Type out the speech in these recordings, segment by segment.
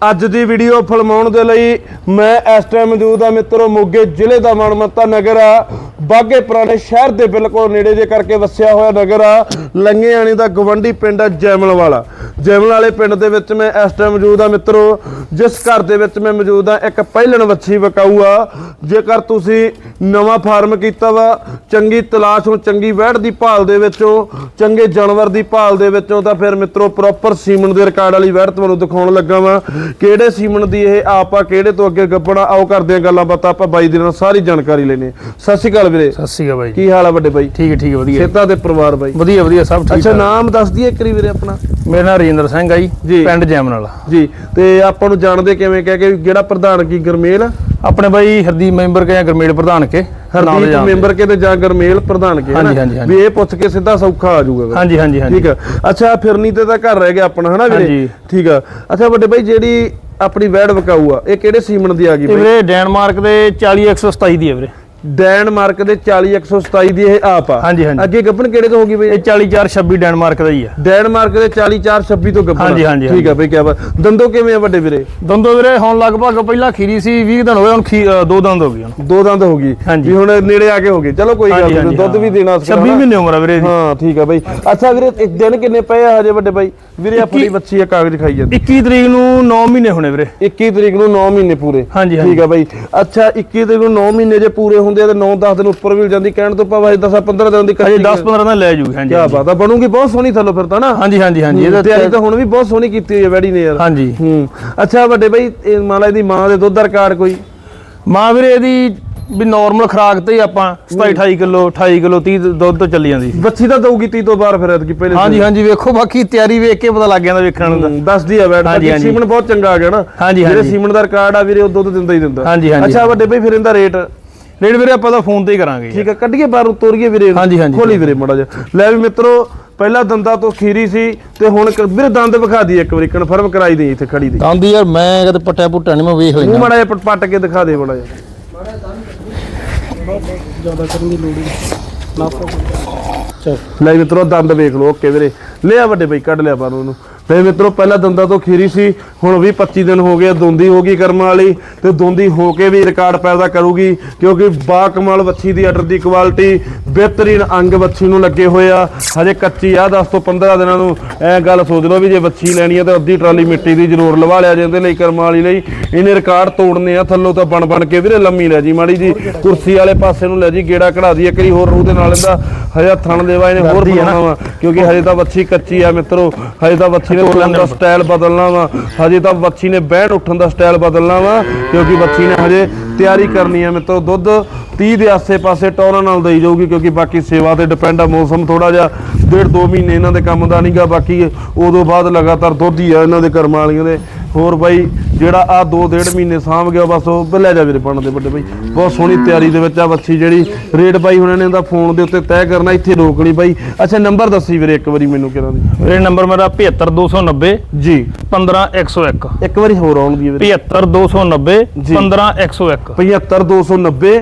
ਅੱਜ ਦੀ ਵੀਡੀਓ ਫਿਲਮਾਉਣ ਦੇ ਲਈ ਮੈਂ ਇਸ ਟਾਈਮ ਮੌਜੂਦ ਆ ਮਿੱਤਰੋ, ਮੋਗੇ ਜ਼ਿਲ੍ਹੇ ਦਾ ਮਨਮੱਤਾ ਨਗਰ ਆ। ਬਾਗੇ ਪੁਰਾਣੇ ਸ਼ਹਿਰ ਦੇ ਬਿਲਕੁਲ ਨੇੜੇ ਜੇ ਕਰਕੇ ਵਸਿਆ ਹੋਇਆ ਨਗਰ ਆ। ਲੰਗੇਆਣੀ ਦਾ ਗਵੰਡੀ ਪਿੰਡ ਆ ਜੈਮਲ ਵਾਲਾ ਜੈਮਲ ਵਾਲੇ ਪਿੰਡ ਦੇ ਵਿੱਚ ਮੈਂ ਇਸ ਟਾਈਮ ਮੌਜੂਦ ਆ ਮਿੱਤਰੋ। ਜਿਸ ਘਰ ਦੇ ਵਿੱਚ ਮੈਂ ਮੌਜੂਦ ਆ ਇੱਕ ਪਹਿਲਣ ਵੱਛੀ ਵਕਾਊ ਆ। ਜੇਕਰ ਤੁਸੀਂ ਨਵਾਂ ਫਾਰਮ ਕੀਤਾ ਵਾ, ਚੰਗੀ ਤਲਾਸ਼ ਹੋ, ਚੰਗੀ ਵਹਿੜ ਦੀ ਭਾਲ ਦੇ ਵਿੱਚੋਂ, ਚੰਗੇ ਜਾਨਵਰ ਦੀ ਭਾਲ ਦੇ ਵਿੱਚੋਂ ਤਾਂ ਫਿਰ ਮਿੱਤਰੋ ਪ੍ਰੋਪਰ ਸੀਮਨ ਦੇ ਰਿਕਾਰਡ ਵਾਲੀ ਵਹਿੜ ਤੁਹਾਨੂੰ ਦਿਖਾਉਣ ਲੱਗਾ ਵਾਂ। ਕਿਹੜੇ ਸੀਮਨ ਦੀ ਇਹ ਆਪ ਕਿਹੜੇ ਤੋਂ ਅੱਗੇ ਗੱਪਣਾ ਆਓ ਕਰਦੇ ਆ ਗੱਲਾਂ ਬਾਤਾਂ ਆਪਾਂ ਬਾਈ ਦੇ ਨਾਲ ਸਾਰੀ ਜਾਣਕਾਰੀ ਲੈਣੇ ਸਤਿ ਸ਼੍ਰੀ ਅਕਾਲ ਵੀਰੇ। ਸਤਿ ਸ਼੍ਰੀ ਅਕਾਲ ਬਾਈ ਕੀ ਹਾਲ ਆ ਵੱਡੇ ਬਾਈ? ਠੀਕ ਹੈ ਠੀਕ ਹੈ ਵਧੀਆ। ਸੇਤਾ ਦੇ ਪਰਿਵਾਰ ਬਾਈ? ਵਧੀਆ ਵਧੀਆ ਸਭ ਠੀਕ ਅੱਛਾ। ਨਾਮ ਦੱਸ ਦਈਏ ਇੱਕ ਵਾਰੀ ਆਪਣਾ। ਮੇਰਾ ਨਾਮ ਰਜਿੰਦਰ ਸਿੰਘ ਆ ਜੀ। ਪਿੰਡ ਜੈਮਨ ਵਾਲਾ। ਜੀ ਤੇ ਆਪਾਂ ਨੂੰ ਜਾਣਦੇ ਕਿਵੇਂ ਕਹਿ ਕੇ ਜਿਹੜਾ ਪ੍ਰਧਾਨ ਕੀ ਗਰਮੇਲ? ਆਪਣੇ ਬਾਈ ਹਰਦੀਪ ਮੈਂਬਰ ਕੇ ਜਾਂ ਗਰਮੇਲ ਪ੍ਰਧਾਨ ਕੇ ਹਰਦੀਪ। ਮੈਂਬਰ ਕੇ ਤੇ ਜਾਂ ਗਰਮੇਲ ਪ੍ਰਧਾਨ ਕੇ ਹਾਂਜੀ? ਹਾਂਜੀ। ਵੀ ਇਹ ਪੁੱਛ ਕੇ ਸਿੱਧਾ ਸੌਖਾ ਆ ਜਾਊਗਾ ਹਾਂਜੀ ਹਾਂਜੀ ਹਾਂਜੀ ਠੀਕ ਆ ਅੱਛਾ ਫਿਰਨੀ ਤੇ ਤਾਂ ਘਰ ਰਹਿ ਗਿਆ ਆਪਣਾ ਹਨਾ ਵੀਰੇ। ਠੀਕ ਆ ਅੱਛਾ ਵੱਡੇ ਬਾਈ ਜਿਹੜੀ ਆਪਣੀ ਵੈੜ ਵਕਾਊ ਆ ਇਹ ਕਿਹੜੇ ਸੀਮਨ ਦੀ ਆ ਗਈ ਵੀਰੇ ਡੈਨਮਾਰਕ ਦੇ 40127 ਦੀ ਹੈ ਵੀਰੇ ਡੈਨਮਾਰਕ ਦੇ 40127 ਦੀ ਇਹ ਆਪ ਆ। ਹਾਂਜੀ, ਹਾਂਜੀ। ਅੱਗੇ ਗੱਪਨ ਕਿਹੜੇ ਤੋਂ ਹੋ ਗਈ ਬਈ? ਇਹ 40426 ਡੈਨਮਾਰਕ ਦਾ ਹੀ ਆ। ਡੈਨਮਾਰਕ ਦੇ 40426 ਤੋਂ ਗੱਪਨ ਹਾਂਜੀ, ਹਾਂਜੀ, ਠੀਕ ਆ ਬਈ ਕਿਆ ਬਾਤ। ਦੰਦੋ ਕਿਵੇਂ ਆ ਵੱਡੇ ਵੀਰੇ? ਦੰਦੋ ਵੀਰੇ ਹੁਣ ਲਗਭਗ ਪਹਿਲਾਂ ਖੀਰੀ ਸੀ 20 ਦਿਨ ਹੋਏ ਹੁਣ ਖੀ- ਅ, ਦੋ ਦੰਦ ਹੋ ਗਏ ਹੁਣ। ਦੋ ਦੰਦ ਹੋ ਗਈ। ਹਾਂਜੀ। ਵੀ ਹੁਣ ਨੇੜੇ ਆ ਕੇ ਹੋ ਗਏ। ਚਲੋ ਕੋਈ ਗੱਲ ਨਹੀਂ ਦੁੱਧ ਵੀ। ਦੇਣਾ ਸੀਗਾ 26 ਹਨਾ? ਮਹੀਨੇ ਉਮਰ ਆ ਵੀਰੇ ਹਾਂ ਠੀਕ ਆ ਬਈ। ਅੱਛਾ ਵੀਰੇ ਇੱਕ ਦਿਨ ਕਿੰਨੇ ਪਏ ਆ ਹਜੇ ਵੱਡੇ ਬਾਈ? ਵੀਰੇ ਆਪਣੀ ਇੱਕੀ- ਬੱਚੀ ਆ ਕਾਗਜ਼ ਖਾਈ ਜਾਂਦੀ। 21 ਤਰੀਕ ਨੂੰ 9 ਮਹੀਨੇ ਹੋਣੇ ਵੀਰੇ। 21 ਤਰੀਕ ਨੂੰ 9 ਮਹੀਨੇ ਪੂਰੇ। ਹਾਂਜੀ, ਠੀਕ ਆ ਬਾਈ। ਅੱਛਾ 21 ਤਰੀਕ ਨੂੰ 9 ਮਹੀਨੇ ਜੇ ਪੂਰੇ ਹੁੰਦੇ ਆ ਤੇ 9-10 ਦਿਨ ਉੱਪਰ ਵੀ ਜਾਂਦੀ ਕਹਿਣ ਤੋਂ ਭਾਵੇਂ 10-15 ਦਿਨ ਦੀ ਹਜੇ ਕੱਚੀ 10 15 ਦਿਨ ਲੈ ਜੂਗੀ ਹਾਂਜੀ ਕੀ ਬਾਤ ਆ ਬਣੂਗੀ ਬਹੁਤ ਸੋਹਣੀ ਥੱਲੋਂ ਫਿਰ ਤਾਂ ਨਾ। ਹਾਂਜੀ ਹਾਂਜੀ ਹਾਂਜੀ ਇਹਦਾ ਤਿਆਰੀ ਤਾਂ ਹੁਣ ਵੀ ਬਹੁਤ ਸੋਹਣੀ ਕੀਤੀ ਹੋਈ ਹੈ ਵੈੜੀ ਨੇ ਯਾਰ। ਹਾਂਜੀ। ਹੂੰ। ਅੱਛਾ ਵੱਡੇ ਬਾਈ ਇਹ ਮੰਨ ਲਾ ਇਹਦੀ ਮਾਂ ਦੇ ਦੁੱਧ ਦਾ ਰਿਕਾਰਡ ਕੋਈ? ਮਾਂ ਵੀਰੇ ਇਹਦੀ ਵੀ ਨਾਰਮਲ ਖਰਾਕ ਤੇ ਹੀ ਆਪਾਂ 27 28 ਕਿਲੋ 28 ਕਿਲੋ 30 ਦੁੱਧ ਤੋਂ ਚੱਲੀ ਜਾਂਦੀ। ਸੀ ਬੱਚੀ ਤਾਂ ਦਊਗੀ ਤੀ ਤੋਂ ਬਾਅਦ ਫਿਰ ਐਤਕੀ ਪਹਿਲੇ ਹਾਂਜੀ ਹਾਂਜੀ ਵੇਖੋ ਬਾਕੀ ਤਿਆਰੀ ਵੇਖ ਕੇ ਪਤਾ ਲੱਗ ਜਾਂਦਾ ਵੇਖਣ ਨੂੰ ਤਾਂ ਦੱਸਦੀ ਆ ਬੈਠ ਹਾਂਜੀ। ਸੀਮਨ ਬਹੁਤ ਚੰਗਾ ਆ ਗਿਆ ਨਾ। ਹਾਂਜੀ, ਜਿਹੜੇ ਹਾਂਜੀ। ਸੀਮਨ ਦਾ ਰਿਕਾਰਡ ਆ ਵੀਰੇ ਉਹ ਦੁੱਧ ਦਿੰਦਾ ਹੀ ਦਿੰਦਾ। ਹਾਂਜੀ, ਹਾਂਜੀ। ਅੱਛਾ ਵੱਡੇ ਬਾਈ ਫਿਰ ਇਹਦਾ ਰੇਟ? ਰੇਟ ਵੀਰੇ ਆਪਾਂ ਤਾਂ ਫੋਨ ਤੇ ਹੀ ਕਰਾਂਗੇ। ਠੀਕ ਆ ਕੱਢੀਏ ਬਾਹਰੋਂ ਤੋਰੀਏ ਵੀਰੇ। ਹਾਂਜੀ, ਹਾਂਜੀ। ਖੋਲੀ ਵੀਰੇ ਮੜਾ ਜਾ ਲੈ ਵੀ ਮਿੱਤਰੋ ਪਹਿਲਾਂ ਦੰਦਾਂ ਤੋਂ ਖੀਰੀ ਸੀ ਤੇ ਹੁਣ ਕ- ਵੀਰੇ ਦੰਦ ਵਿਖਾ ਦੀ ਇੱਕ ਵਾਰੀ ਕਨਫਰਮ ਕਰਾਈ ਦੇ ਇੱਥੇ ਖੜੀ ਦੇ। ਦੰਦ ਯਾਰ ਮੈਂ ਕਦੇ ਪੱਟਿਆ ਪੁੱਟਾ ਨਹੀਂ ਮੈਂ ਵੇਖ ਮੂੰਹ ਹੋਈ ਮੜਾ ਜਿਹਾ ਪਟ- ਪੱਟ ਕੇ ਦਿਖਾ ਦੇ ਮੜਾ ਜਾ ਲੈ ਮਿੱਤਰੋ ਦੰਦ ਵੇਖ ਲਓ ਓਕੇ ਵੀਰੇ। ਲਿਆ ਵੱਡੇ ਬਈ ਕੱਢ ਲਿਆ ਬਾਹਰੋਂ ਉਹਨੂੰ। ਲੈ ਮਿੱਤਰੋ ਪਹਿਲਾਂ ਦੰਦਾਂ ਤੋਂ ਖੀਰੀ ਸੀ ਹੁਣ ਵੀ 25 ਦਿਨ ਹੋ ਗਏ ਦੋਂਦੀ ਹੋ ਗਈ ਕਰਮ ਵਾਲੀ ਤੇ ਦੋਂਦੀ ਹੋ ਕੇ ਵੀ ਰਿਕਾਰਡ ਪੈਦਾ ਕਰੂਗੀ ਕਿਉਂਕਿ ਬਾ ਕਮਾਲ ਵੱਛੀ ਦੀ ਅਡਰ ਦੀ ਕੁਆਲਿਟੀ ਬਿਹਤਰੀਨ ਅੰਗ ਵੱਛੀ ਨੂੰ ਲੱਗੇ ਹੋਏ ਆ ਹਜੇ ਕੱਚੀ ਆ 10 ਤੋਂ 15 ਦਿਨਾਂ ਨੂੰ ਐ ਗੱਲ ਸੋਚ ਲਓ ਵੀ ਜੇ ਵੱਛੀ ਲੈਣੀ ਆ ਤਾਂ ਅੱਧੀ ਟਰਾਲੀ ਮਿੱਟੀ ਦੀ ਜ਼ਰੂਰ ਲਵਾ ਲਿਆ ਜਾਂਦੇ ਲਈ ਕਰਮ ਵਾਲੀ ਲਈ ਇਹਨੇ ਰਿਕਾਰਡ ਤੋੜਨੇ ਆ ਥੱਲੋਂ ਤਾਂ ਬਣ ਬਣ ਕੇ ਵੀਰੇ ਲੰਮੀ ਲੈ ਜੀ ਮਾੜੀ ਜੀ ਕੁਰਸੀ ਵਾਲੇ ਪਾਸੇ ਨੂੰ ਲੈ ਜੀ ਗੇੜਾ ਕਢਾ ਦੀ ਇੱਕ ਵਾਰੀ ਹੋਰ ਰੂਹ ਦੇ ਨਾਲ ਇਹਦਾ ਹਜੇ ਥਣ ਦੇਵਾ ਇਹਨੇ ਹੋਰ। ਬਣਾਉਣਾ ਵਾ ਕਿਉਂਕਿ ਹਜੇ ਤਾਂ ਵੱਛੀ ਕੱਚੀ ਆ ਮਿੱਤਰੋ ਹਜੇ ਤਾਂ ਵੱਛੀ ਨੇ ਤੁਰਨ ਦਾ ਸਟਾਈਲ ਬਦਲਣਾ ਵਾ। ਹਜੇ ਤਾਂ ਵੱਛੀ ਨੇ ਬਹਿਣ ਉੱਠਣ ਦਾ ਸਟਾਈਲ ਬਦਲਣਾ ਵਾ, ਕਿਉਂਕਿ ਵੱਛੀ ਨੇ ਹਜੇ ਤਿਆਰੀ ਕਰਨੀ ਆ ਮਿੱਤਰੋ। ਦੁੱਧ 30 ਦੇ ਆਸੇ-ਪਾਸੇ ਟੌਰਾਂ ਨਾਲ ਦੇਈ ਜਾਊਗੀ, ਕਿਉਂਕਿ ਬਾਕੀ ਸੇਵਾ ਤੇ ਡਿਪੈਂਡ ਆ ਮੌਸਮ ਥੋੜਾ ਜਿਹਾ। ਡੇਢ ਦੋ ਮਹੀਨੇ ਇਹਨਾਂ ਦੇ ਕੰਮ ਦਾ ਨਹੀਂਗਾ ਬਾਕੀ ਉਦੋਂ ਬਾਅਦ ਲਗਾਤਾਰ ਦੁੱਧ ਹੀ ਆ ਇਹਨਾਂ ਦੇ ਕਰਮ ਵਾਲੀਆਂ ਦੇ। ਹੋਰ ਬਾਈ ਜਿਹੜਾ ਆ ਦੋ ਡੇਢ ਮਹੀਨੇ ਸਾਂਭ ਗਿਆ ਬਸ ਉਹ ਲੈ ਜਾ ਵੀਰੇ ਪਣ ਦੇ ਵੱਡੇ ਬਾਈ। ਬਹੁਤ ਸੋਹਣੀ ਤਿਆਰੀ ਦੇ ਵਿੱਚ ਆ ਬੱਚੀ ਜਿਹੜੀ। ਰੇਟ ਬਾਈ ਹੁਣਾਂ ਨੇ ਇਹਦਾ ਫੋਨ ਦੇ ਉੱਤੇ ਤੈਅ ਕਰਨਾ ਇੱਥੇ ਰੋਕਣੀ ਬਾਈ। ਅੱਛਾ ਨੰਬਰ ਦੱਸੀ ਵੀਰੇ ਇੱਕ ਵਾਰੀ ਮੈਨੂੰ ਕਿਹਨਾਂ ਦੀ? ਇਹ ਨੰਬਰ ਮੇਰਾ 75290 ਜੀ। 15101 ਇੱਕ ਵਾਰੀ ਹੋਰ ਆਉਣ ਦੀ ਵੀਰੇ। 75290 ਜੀ। 15101 75290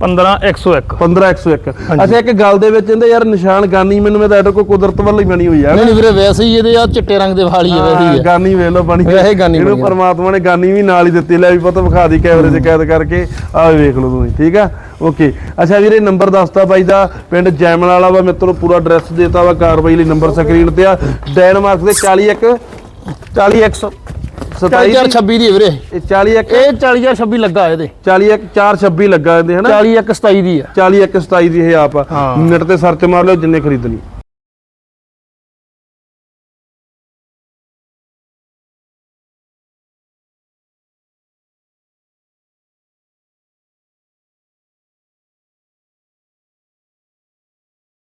15101 15101 ਅੱਛਾ ਇੱਕ ਗੱਲ ਦੇ ਵਿੱਚ ਇਹਦੇ ਯਾਰ ਨਿਸ਼ਾਨ ਗਾਨੀ ਮੈਨੂੰ ਮੈਂ ਤਾਂ ਐਡਾ ਕੋਈ ਕੁਦਰਤ ਵੱਲੋਂ ਹੀ ਬਣੀ ਹੋਈ ਆ। ਨਹੀਂ ਨਹੀਂ ਵੀਰੇ ਵੈਸੇ ਹੀ ਇਹਦੇ ਆ ਚਿੱਟੇ ਰੰਗ ਦੇ ਵਾਲ ਹੀ ਆ ਵੈਸੇ ਹੀ ਆ। ਗਾਨੀ ਵੇਖ ਲਓ ਬਣੀ ਵੈਸੇ ਗਾਨੀ ਇਹਨੂੰ ਬਣੀ ਆ। ਪਰਮਾਤਮਾ ਨੇ ਗਾਨੀ ਵੀ ਨਾਲ ਹੀ ਦਿੱਤੀ ਲੈ ਵੀ ਪਤਾ ਵਿਖਾ ਦੀ ਕੈਮਰੇ 'ਚ ਕੈਦ ਕਰਕੇ ਆਹ ਵੇਖ ਲਓ ਤੁਸੀਂ ਠੀਕ ਆ? ਓਕੇ। ਅੱਛਾ ਵੀਰੇ ਨੰਬਰ ਦੱਸਤਾ ਬਾਈ ਦਾ ਪਿੰਡ ਜੈਮਲ ਵਾਲਾ ਵਾ ਮਿੱਤਰੋ ਪੂਰਾ ਐਡਰੈਸ ਦੇਤਾ ਵਾ ਕਾਰਵਾਈ ਲਈ ਨੰਬਰ ਸਕਰੀਨ ਤੇ ਆ। ਡੈਨਮਾਰਕ ਦੇ 41 40127 426 ਦੀ ਹੈ ਵੀਰੇ। ਇਹ 41 ਇਹ 40026 ਲੱਗਾ ਇਹਦੇ। 41 426 ਲੱਗਾ ਇਹਦੇ ਹਨਾ? 40127 ਦੀ ਆ 41 27 ਦੀ ਇਹ ਆਪ ਹਾਂ। ਨੈਟ ਤੇ ਸਰਚ ਮਾਰ ਲਿਓ ਜਿੰਨੇ ਖਰੀਦਣੀ।